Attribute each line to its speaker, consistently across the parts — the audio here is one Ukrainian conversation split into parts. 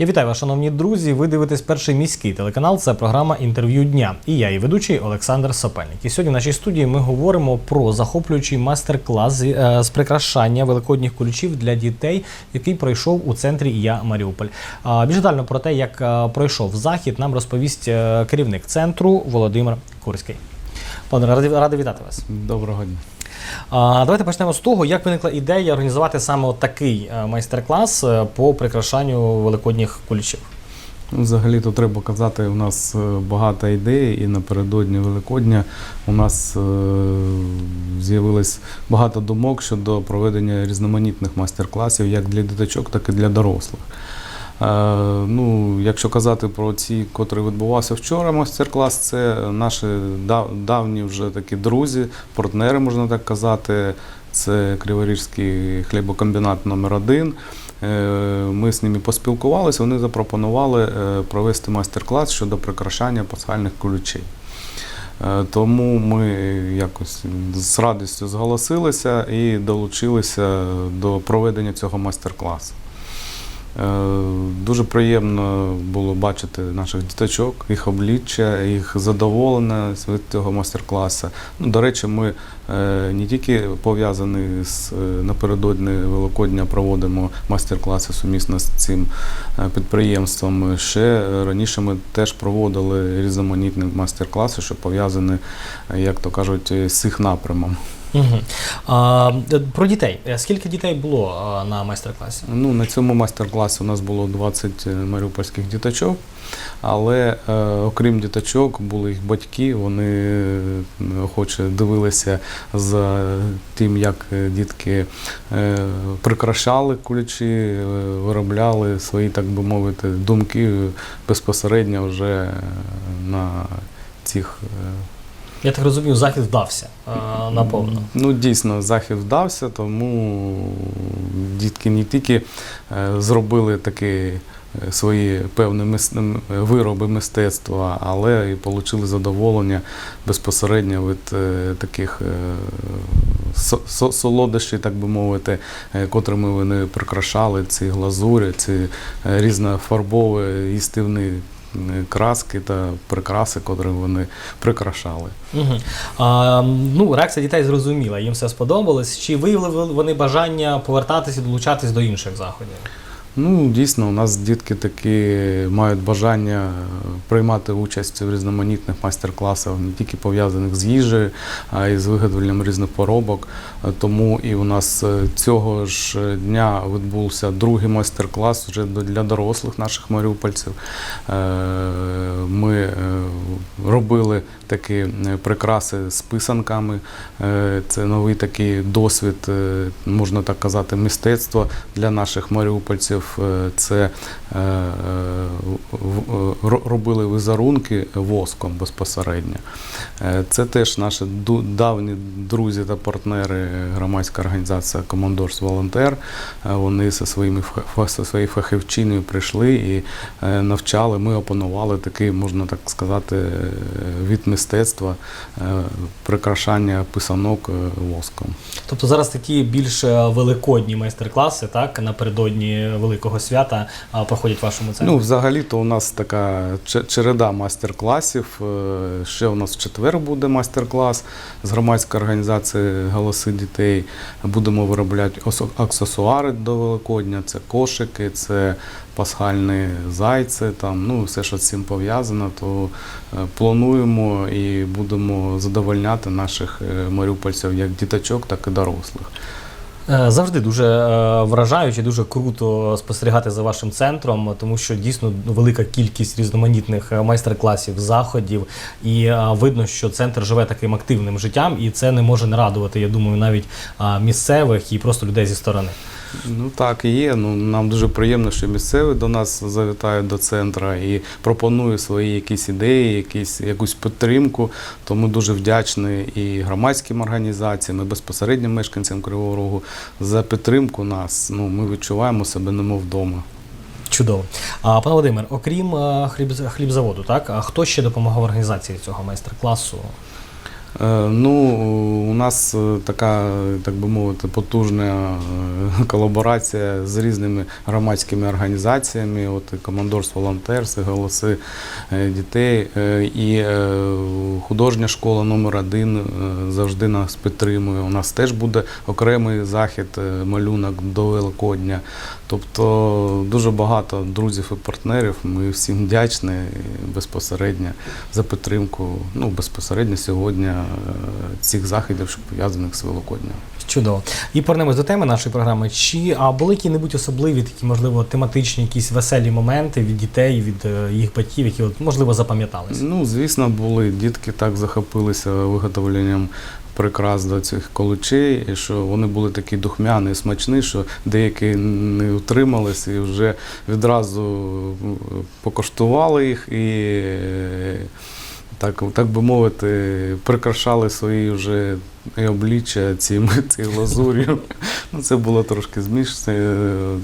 Speaker 1: Я вітаю вас, шановні друзі. Ви дивитесь перший міський телеканал. Це програма інтерв'ю дня. І я, і ведучий Олександр Сопельник. І сьогодні в нашій студії ми говоримо про захоплюючий майстер-клас з, е, прикрашання великодніх ключів для дітей, який пройшов у центрі Я Маріуполь. Більш детально про те, як е, пройшов захід, нам розповість е, керівник центру Володимир Курський. Пане, радий вітати вас.
Speaker 2: Доброго дня.
Speaker 1: Давайте почнемо з того, як виникла ідея організувати саме такий е, майстер-клас е, по прикрашанню великодніх кулічів.
Speaker 2: Ну, Взагалі то треба казати, у нас е, багато ідей, і напередодні Великодня у нас з'явилось багато думок щодо проведення різноманітних майстер-класів як для діточок, так і для дорослих. Е, Ну, якщо казати про ці, котрий відбувався вчора, майстер-клас, це наші давні вже такі друзі, партнери, можна так казати. Це Криворіжський хлібокомбінат номер 1 Ми з ними поспілкувалися, вони запропонували е, провести майстер-клас щодо прикрашання пасхальних ключей. Е, Тому ми якось з радістю зголосилися і долучилися до проведення цього майстер-класу. Е, Дуже приємно було бачити наших діточок, їх обличчя, їх задоволення від цього майстер-класу. Ну, до речі, ми е, не тільки пов'язані з е, напередодні Великодня проводимо майстер-класи сумісно з цим підприємством. Ще раніше ми теж проводили різноманітні майстер-класи, що пов'язані, як то кажуть, з їх напрямом.
Speaker 1: Угу. А, про дітей. Е, Скільки дітей було на майстер-класі?
Speaker 2: Ну, на цьому майстер-класі у нас було 20 маріупольських діточок, але е, окрім діточок, були їх батьки, вони е, охоче дивилися за тим, як е, дітки е, прикрашали ключі, е, виробляли свої, так би мовити, думки безпосередньо вже е, на цих. Е,
Speaker 1: Я так розумію, захід вдався наповно.
Speaker 2: Ну, дійсно, захід вдався, тому дітки не тільки е, зробили такі е, свої певні вироби мистецтва, але і отримали задоволення безпосередньо від е, таких е, со- со- солодощів, так би мовити, е, котрими вони прикрашали ці глазурі, ці е, різнофарбові їстивні е, краски та прикраси, котрі вони прикрашали.
Speaker 1: Угу. А, ну, реакція дітей зрозуміла, їм все сподобалось. Чи виявили вони бажання повертатися і долучатись до інших заходів?
Speaker 2: Ну, дійсно, у нас дітки такі мають бажання приймати участь в різноманітних майстер-класах, не тільки пов'язаних з їжею, а й з виготовленням різних поробок. Е, Тому і у нас е, цього ж дня відбувся другий майстер-клас вже для дорослих наших маріупольців. Е, Ми е, робили такі е, прикраси з писанками. Е, Це новий такий досвід, е, можна так казати, мистецтва для наших маріупольців. Е, Це е, е, робили візерунки воском безпосередньо. Це теж наші давні друзі та партнери громадська організація Командорс Волонтер. Вони зі своїми своєю фахівчиною прийшли і навчали. Ми опанували такий, можна так сказати, від мистецтва прикрашання писанок воском.
Speaker 1: Тобто зараз такі більш великодні майстер-класи, так, напередодні Великого свята проходять в вашому центрі.
Speaker 2: Ну, взагалі-то у нас така череда майстер-класів. Е, Ще у нас в четвер буде майстер-клас з громадської організації Голоси дітей. Будемо виробляти аксесуари до Великодня, це кошики, це пасхальні зайці, там, ну, все, що з цим пов'язано, то е, плануємо і будемо задовольняти наших е, маріупольців як діточок, так і дорослих.
Speaker 1: Е, Завжди дуже е, вражаюче, дуже круто спостерігати за вашим центром, тому що дійсно велика кількість різноманітних е, майстер-класів, заходів, і видно, що центр живе таким активним життям, і це не може не радувати, я думаю, навіть місцевих і просто людей зі сторони.
Speaker 2: Ну так і є. Ну нам дуже приємно, що місцеві до нас завітають до центру і пропонують свої якісь ідеї, якісь якусь підтримку. Тому дуже вдячні і громадським організаціям, і безпосередньо мешканцям Кривого Рогу за підтримку нас. Ну ми відчуваємо себе немов вдома.
Speaker 1: Чудово. А пане Володимир, окрім е, хліб, хлібзаводу, так а хто ще допомагав організації цього майстер-класу?
Speaker 2: Е, Ну, у нас е, така, так би мовити, потужна е, колаборація з різними громадськими організаціями, от командорство волонтерс, голоси дітей. І художня школа номер один е, завжди нас підтримує. У нас теж буде окремий захід, малюнок до Великодня. Тобто дуже багато друзів і партнерів. Ми всім вдячні безпосередньо за підтримку. Ну, безпосередньо сьогодні цих заходів, що пов'язаних з Великоднем.
Speaker 1: Чудово. І повернемось до теми нашої програми. Чи а були які-небудь особливі такі, можливо, тематичні, якісь веселі моменти від дітей, від е, їх батьків, які от, можливо запам'яталися?
Speaker 2: Ну, звісно, були дітки так захопилися виготовленням прикрас до цих колучей, і що вони були такі духмяні, смачні, що деякі не утримались і вже відразу м, покоштували їх і. Так, так би мовити, прикрашали свої вже і обличчя цим, лазур'ю. Ну, це було трошки змішно,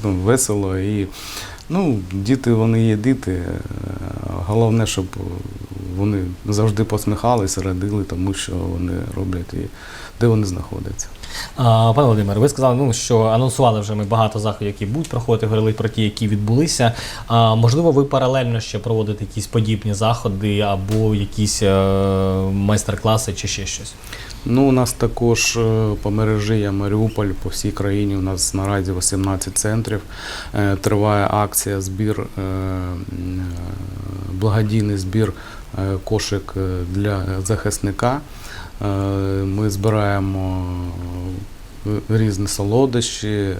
Speaker 2: ну, весело. І, ну, діти вони є діти. Головне, щоб вони завжди посміхалися, радили тому, що вони роблять і де вони знаходяться.
Speaker 1: Пане Володимире, ви сказали, ну, що анонсували вже ми багато заходів, які будуть проходити, говорили про ті, які відбулися. А, можливо, ви паралельно ще проводите якісь подібні заходи або якісь е, майстер-класи чи ще щось?
Speaker 2: Ну, у нас також е, по мережі є Маріуполь по всій країні. У нас наразі 18 центрів. Е, Триває акція збір, благодійний збір кошик для захисника. Е, Ми збираємо е, різні солодощі, куличі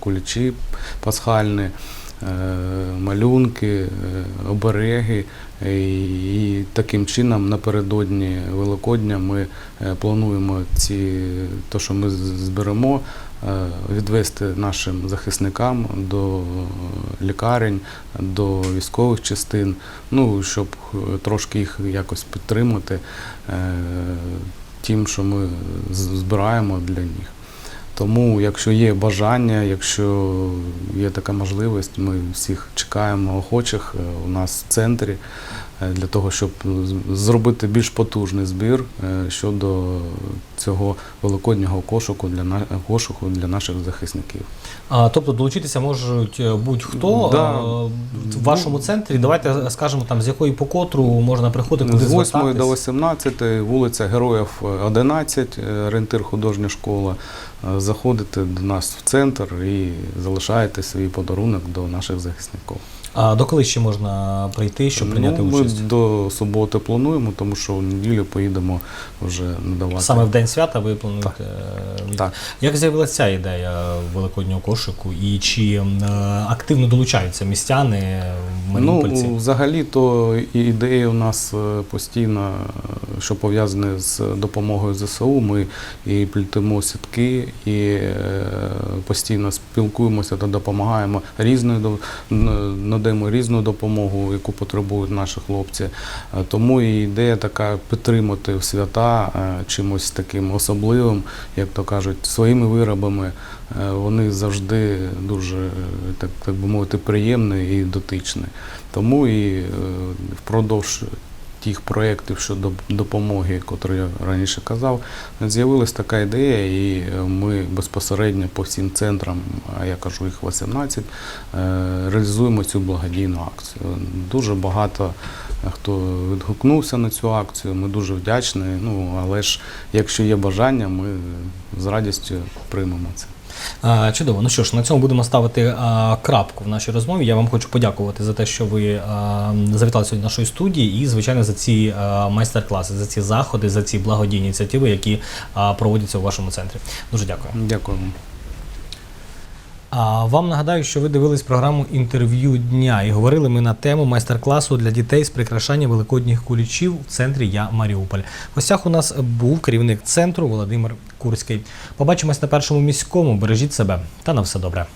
Speaker 2: кулічі пасхальні, е, малюнки, е, обереги. І таким чином напередодні Великодня ми е, плануємо ці, то, що ми зберемо, е, відвести нашим захисникам до е, лікарень, до військових частин, ну, щоб е, трошки їх якось підтримати е, тим, що ми збираємо для них. Тому, якщо є бажання, якщо є така можливість, ми всіх чекаємо охочих е, у нас в центрі для того, щоб зробити більш потужний збір е, щодо цього великоднього кошику для на- кошику для наших захисників.
Speaker 1: А, тобто долучитися можуть е, будь-хто
Speaker 2: Да.
Speaker 1: е, в вашому центрі. Давайте скажемо там, з якої по котру можна приходити, куди
Speaker 2: З 8
Speaker 1: звертатись.
Speaker 2: до 18 вулиця Героїв е, 11, е, орієнтир художня школа. Е, Заходите до нас в центр і залишаєте свій подарунок до наших захисників.
Speaker 1: А до коли ще можна прийти, щоб прийняти
Speaker 2: ну,
Speaker 1: участь?
Speaker 2: Ми до суботи плануємо, тому що в неділю поїдемо вже надавати.
Speaker 1: Саме в день свята ви плануєте. е,
Speaker 2: Так.
Speaker 1: Як з'явилася ця ідея великоднього кошику, і чи е, активно долучаються містяни, маріупольці?
Speaker 2: Ну, взагалі, то і ідеї у нас е, постійно, що пов'язані з допомогою ЗСУ. Ми і плетемо сітки, і постійно спілкуємося та допомагаємо різною надаємо різну допомогу, яку потребують наші хлопці. Е, Тому і ідея така підтримати свята е, чимось таким особливим, як то кажуть, своїми виробами. Е, Вони завжди дуже, так, так би мовити, приємні і дотичні. Тому і впродовж тих проєктів щодо допомоги, котрі я раніше казав, з'явилась така ідея, і е, ми безпосередньо по всім центрам, а я кажу їх 18, е, реалізуємо цю благодійну акцію. Дуже багато е, хто відгукнувся на цю акцію, ми дуже вдячні. Ну, але ж якщо є бажання, ми з радістю приймемо це.
Speaker 1: Чудово. Ну що ж, на цьому будемо ставити крапку в нашій розмові. Я вам хочу подякувати за те, що ви завітали сьогодні до нашої студії, і звичайно за ці майстер-класи, за ці заходи, за ці благодійні ініціативи, які проводяться у вашому центрі. Дуже дякую.
Speaker 2: Дякую.
Speaker 1: А вам нагадаю, що ви дивились програму інтерв'ю дня і говорили ми на тему майстер-класу для дітей з прикрашання великодніх кулічів в центрі Я Маріуполь. В гостях у нас був керівник центру Володимир Курський. Побачимось на першому міському. Бережіть себе та на все добре.